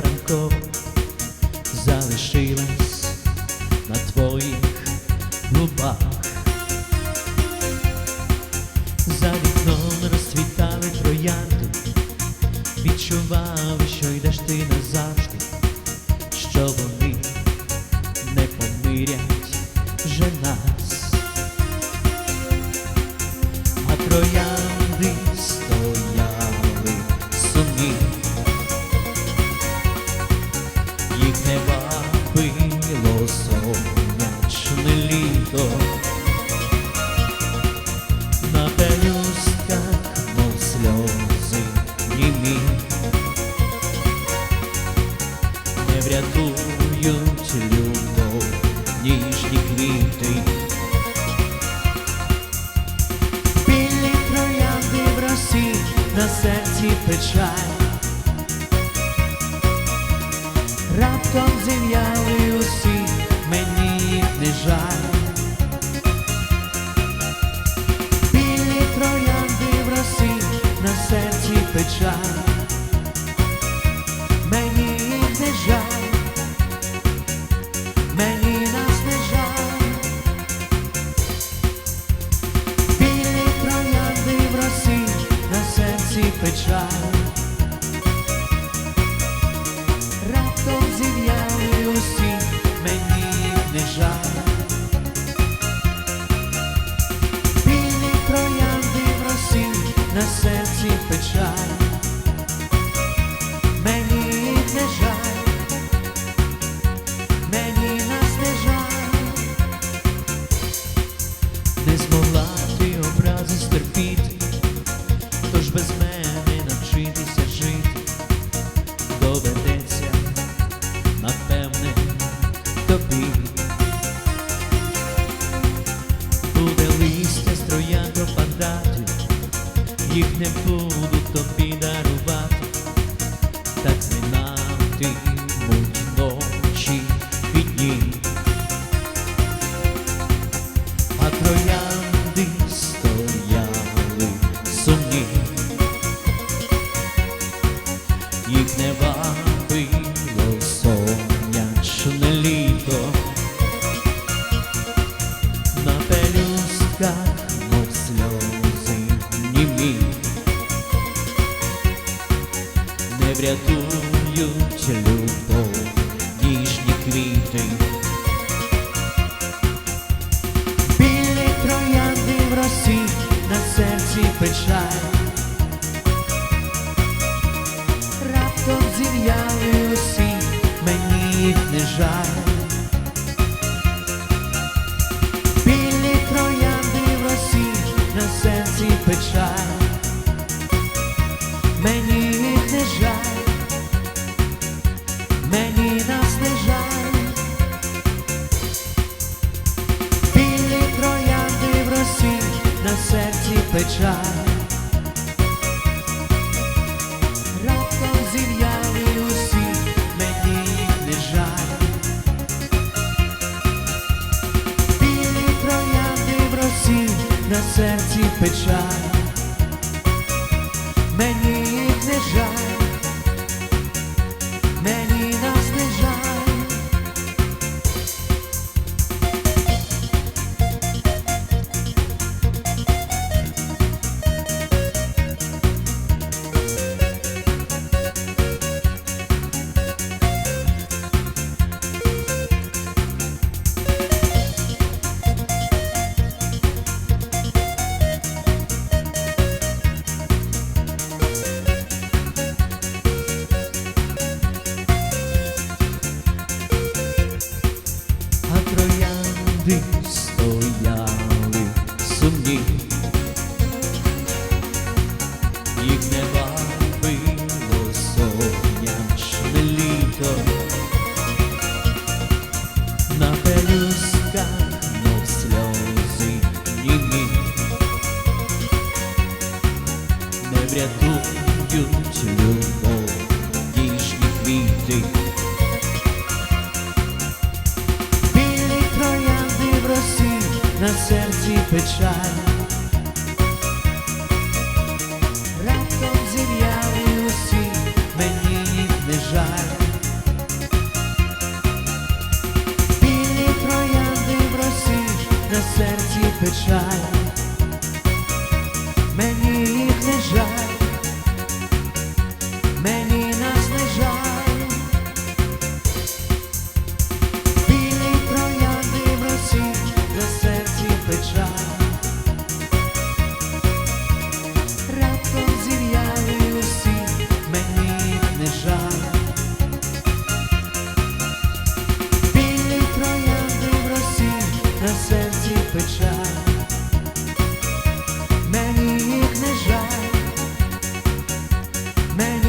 ранком залишилась на твоїх губах, за вікном розцвітали троянди, відчував, що йдеш ти назавжди, що вони не помирять вже нас, а троянди печаль раптом зів'яли. їх не буду тобі дарувати, так не нам ти. Місто зір'яю усі, мені їх не жаль. Білі троянди в росі на серці печаль. Мені їх не жаль, мені нас не жаль. Білі троянди в росі на серці печаль. на серці печаль. Мені врятують любов дійшні квіти. Білі троянди в росі на серці печаль. Раптом зів'яли усі, мені їх не жаль. Білі троянди в росі на серці печаль. many